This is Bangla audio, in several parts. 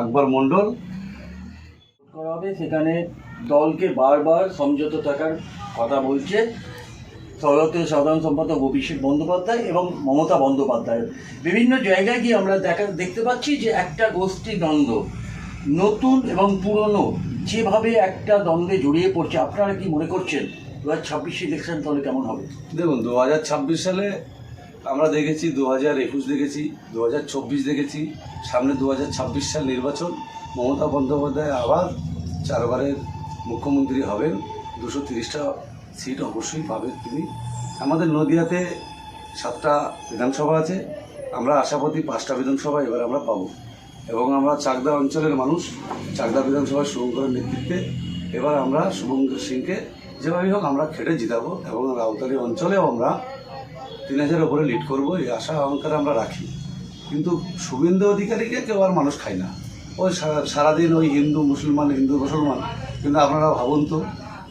আকবর মণ্ডল। করা হবে সেখানে দলকে বারবার সমঝোত থাকার কথা বলছে ভারতীয় সাধারণ সম্পাদক অভিষেক বন্দ্যোপাধ্যায় এবং মমতা বন্দ্যোপাধ্যায়। বিভিন্ন জায়গায় গিয়ে আমরা দেখা দেখতে পাচ্ছি যে একটা গোষ্ঠী দ্বন্দ্ব নতুন এবং পুরনো যেভাবে একটা দ্বন্দ্বে জড়িয়ে পড়ছে। আপনারা কি মনে করছেন? দু হাজার ছাব্বিশে ইলেকশন তাহলে কেমন হবে? দেখুন দু হাজার ছাব্বিশ সালে আমরা দেখেছি দু হাজার একুশ দেখেছি দু হাজার চব্বিশ দেখেছি, সামনে দু হাজার ছাব্বিশ সাল নির্বাচন। মমতা বন্দ্যোপাধ্যায় আবার চারবারের মুখ্যমন্ত্রী হবেন। দুশো তিরিশটা সিট অবশ্যই পাবেন তিনি। আমাদের নদিয়াতে সাতটা বিধানসভা আছে। আমরা আশাপতি পাঁচটা বিধানসভা এবার আমরা পাবো। এবং আমরা চাকদা অঞ্চলের মানুষ, চাকদা বিধানসভার শুভঙ্করের নেতৃত্বে। এবার আমরা শুভঙ্কর সিংকে যেভাবেই হোক আমরা খেটে জিতাবো। এবং রাউতালি অঞ্চলেও আমরা তিন হাজার ওপরে লিড করব, এই আশা অহংকার আমরা রাখি। কিন্তু শুভেন্দু অধিকারীকে কেউ আর মানুষ খায় না। ওই সারা- সারাদিন ওই হিন্দু, মুসলমান হিন্দু, মুসলমান। কিন্তু আপনারা ভাবুন তো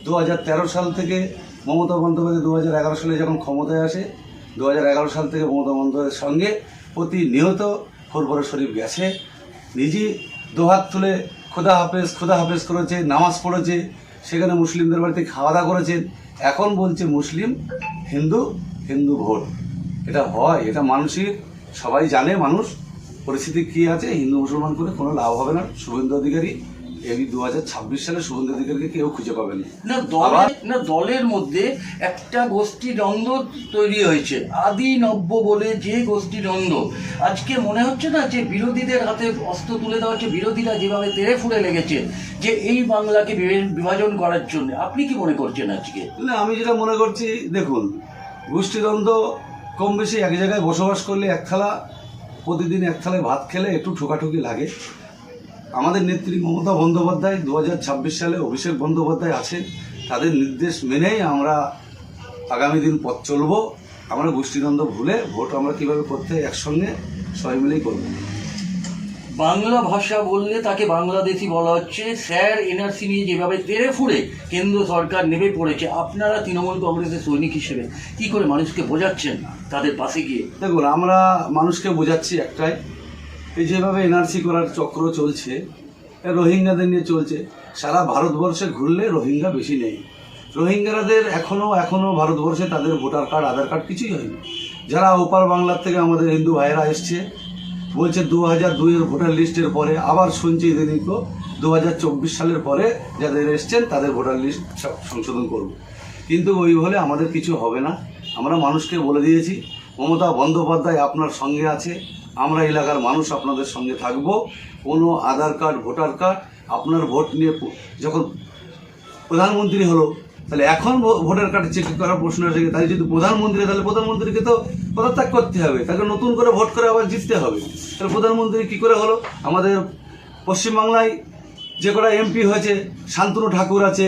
দু হাজার তেরো সাল থেকে মমতা বন্দ্যোপাধ্যায় দু হাজার এগারো সালে যখন ক্ষমতায় আসে দু হাজার এগারো সাল থেকে মমতা বন্দ্যোপাধ্যায়ের সঙ্গে প্রতিনিয়ত ফুরবর শরীফ গেছে। নিজে দোহাত তুলে খোদা হাফেজ খোদা হাফেজ করেছে, নামাজ পড়েছে, সেখানে মুসলিমদের বাড়িতে খাওয়া দাওয়া করেছেন। এখন বলছে মুসলিম, হিন্দু হিন্দু ভোট। এটা হয় এটা মানুষের সবাই জানে মানুষ পরিস্থিতি কী আছে হিন্দু মুসলমান করে কোনো লাভ হবে না। শুভেন্দু অধিকারী এই দু হাজার ছাব্বিশ সালে শুভেন্দু অধিকারীকে কেউ খুঁজে পাবেন না। দলের না দলের মধ্যে একটা গোষ্ঠী দ্বন্দ্ব তৈরি হয়েছে। আদি নব্য বলে যে গোষ্ঠী দ্বন্দ্ব। আজকে মনে হচ্ছে না যে বিরোধীদের হাতে অস্ত্র তুলে দেওয়া হচ্ছে বিরোধীরা যেভাবে তেড়ে ফুড়ে লেগেছে যে এই বাংলাকে বিভে- বিভাজন করার জন্য। আপনি কি মনে করছেন আজকে? না আমি যেটা মনে করছি দেখুন গোষ্ঠীদ্বন্দ্ব কম বেশি এক জায়গায় বসবাস করলে এক থালা, প্রতিদিন এক থালায় ভাত খেলে একটু ঠোকাঠুকি লাগে। আমাদের নেত্রী মমতা বন্দ্যোপাধ্যায় দু হাজার ছাব্বিশ সালে অভিষেক বন্দ্যোপাধ্যায় আছে তাদের নির্দেশ মেনেই আমরা আগামী দিন পথ চলব। আমরা গোষ্ঠীদ্বন্দ্ব ভুলে ভোট আমরা কীভাবে করতে একসঙ্গে সবাই মিলেই করব। বাংলা ভাষা বললে তাকে বাংলাদেশি বলা হচ্ছে। স্যার এনআরসি নিয়ে যেভাবে তেড়ে ফুড়ে কেন্দ্র সরকার নেমে পড়েছে, আপনারা তৃণমূল কংগ্রেসের সৈনিক হিসেবে কি করে মানুষকে বোঝাচ্ছেন তাদের পাশে গিয়ে? দেখুন, আমরা মানুষকে বোঝাচ্ছি একটাই, এই যেভাবে এনআরসি করার চক্র চলছে রোহিঙ্গাদের নিয়ে চলছে, সারা ভারতবর্ষে ঘুরলে রোহিঙ্গা বেশি নেই। রোহিঙ্গাদের এখনও এখনও ভারতবর্ষে তাদের ভোটার কার্ড, আধার কার্ড কিছুই হয়নি। যারা ওপার বাংলার থেকে আমাদের হিন্দু ভাইয়েরা এসছে বলছে দু হাজার দুইয়ের ভোটার লিস্টের পরে আবার শুনছি ইদানিক দু হাজার চব্বিশ সালের পরে যাদের এসছেন তাদের ভোটার লিস্ট সংশোধন করব। কিন্তু ওই বলে আমাদের কিছু হবে না। আমরা মানুষকে বলে দিয়েছি, মমতা বন্দ্যোপাধ্যায় আপনার সঙ্গে আছে, আমরা এলাকার মানুষ আপনাদের সঙ্গে থাকব। কোনো আধার কার্ড, ভোটার কার্ড, আপনার ভোট নিয়ে যখন প্রধানমন্ত্রী হলো, তাহলে এখন ভোটার কার্ড চেক করার প্রশ্ন গেছে। তাই যদি প্রধানমন্ত্রী, তাহলে প্রধানমন্ত্রীকে তো পদত্যাগ করতে হবে, তাকে নতুন করে ভোট করে আবার জিততে হবে। তাহলে প্রধানমন্ত্রী কি করে হলো? আমাদের পশ্চিমবাংলায় যে কটা এমপি হয়েছে, শান্তনু ঠাকুর আছে,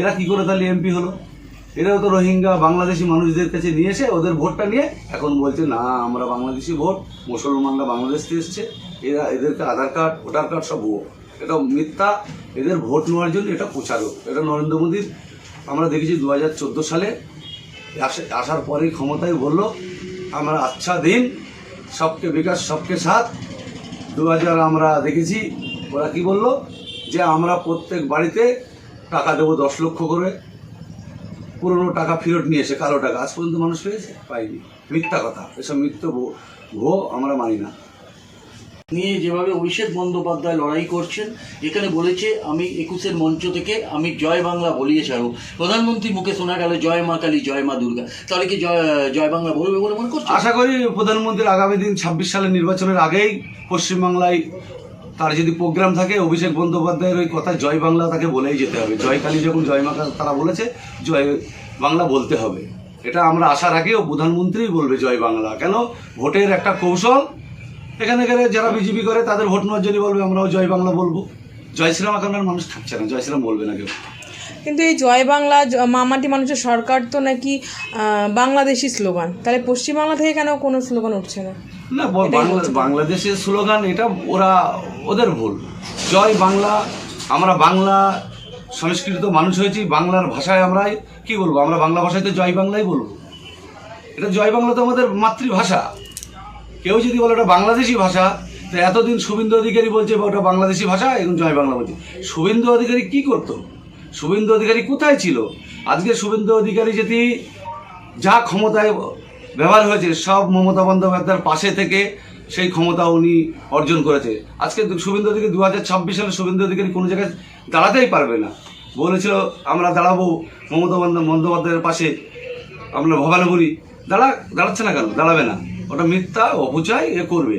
এরা কি করে তাহলে এমপি হলো? এরাও তো রোহিঙ্গা, বাংলাদেশি মানুষদের কাছে নিয়ে এসে ওদের ভোটটা নিয়ে এখন বলছে, না, আমরা বাংলাদেশি ভোট, মুসলমানরা বাংলাদেশ থেকে এসছে, এরা এদেরকে আধার কার্ড, ভোটার কার্ড সব ভুয়ো। এটা মিথ্যা, এদের ভোট নেওয়ার জন্য এটা প্রচারক। এটা নরেন্দ্র মোদীর, আমরা দেখেছি দু হাজার চোদ্দ সালে আসার পরেই ক্ষমতায় বলল আমরা আচ্ছা দিন, সবকে বিকাশ, সবকে সাথ। দু হাজার আমরা দেখেছি, ওরা কি বলল? যে আমরা প্রত্যেক বাড়িতে টাকা দেবো দশ লক্ষ করে। পুরনো টাকা ফেরত নিয়ে এসে কালো টাকা। আজ পর্যন্ত মানুষ পেয়েছে? পাইনি। মিথ্যা কথা। এসব মিথ্য ভো আমরা মানি না। নিয়ে যেভাবে অভিষেক বন্দ্যোপাধ্যায় লড়াই করছেন, এখানে বলেছে, আমি একুশের মঞ্চ থেকে, আমি জয় বাংলা বলিয়ে ছাড়ব। প্রধানমন্ত্রী মুখে শোনা গেল, জয় মা কালী, জয় মা দুর্গা। তাহলে কি জয় জয় বাংলা বলবে বলে মনে করছ আশা করি প্রধানমন্ত্রীর আগামী দিন ছাব্বিশ সালের নির্বাচনের আগেই পশ্চিমবাংলায় তার যদি প্রোগ্রাম থাকে, অভিষেক বন্দ্যোপাধ্যায়ের ওই কথা জয় বাংলা তাকে বলেই যেতে হবে। জয় কালী যখন জয় মা তারা বলেছে, জয় বাংলা বলতে হবে। এটা আমরা আশা রাখি ও প্রধানমন্ত্রী বলবে জয় বাংলা। কেন? ভোটের একটা কৌশল এখানে এখানে যারা বিজেপি করে তাদের ভোট নেওয়ার জন্য বলবে আমরাও জয় বাংলা বলব। জয় শ্রীরাম এখন আর মানুষ থাকছে না জয় শ্রীরাম বলবে না কেউ। কিন্তু এই জয় বাংলা মামাটি মানুষের সরকার তো নাকি বাংলাদেশি স্লোগান। তাহলে পশ্চিমবাংলা থেকে কেন কোনো স্লোগান উঠছে না? না বাংলাদেশের স্লোগান এটা ওরা ওদের ভুল। জয় বাংলা আমরা বাংলা সংস্কৃত মানুষ হয়েছি বাংলার ভাষায় আমরা কি বলব? আমরা বাংলা ভাষায় তো জয় বাংলাই বলব। এটা জয় বাংলা তো আমাদের মাতৃভাষা। কেউ যদি বলে এটা বাংলাদেশি ভাষা, তো এতদিন শুভেন্দু অধিকারী বলছে বা ওটা বাংলাদেশি ভাষা, এখন জয় বাংলা বলছে। শুভেন্দু অধিকারী কি করতো? শুভেন্দু অধিকারী কোথায় ছিল? আজকে শুভেন্দু অধিকারী যদি যা ক্ষমতায় ব্যবহার হয়েছে, সব মমতা বন্দ্যোপাধ্যায়ের পাশে থেকে সেই ক্ষমতা উনি অর্জন করেছে। আজকে শুভেন্দু অধিকারী দু হাজার ছাব্বিশ সালে শুভেন্দু অধিকারী কোনো জায়গায় দাঁড়াতেই পারবে না। বলেছিল, আমরা দাঁড়াবো মমতা বন্দ্য- বন্দ্যোপাধ্যায়ের পাশে, আমরা ভবানী দাঁড়া, দাঁড়াচ্ছে না কেন? দাঁড়াবে না। ওটা মিথ্যা অপচয় এ করবে।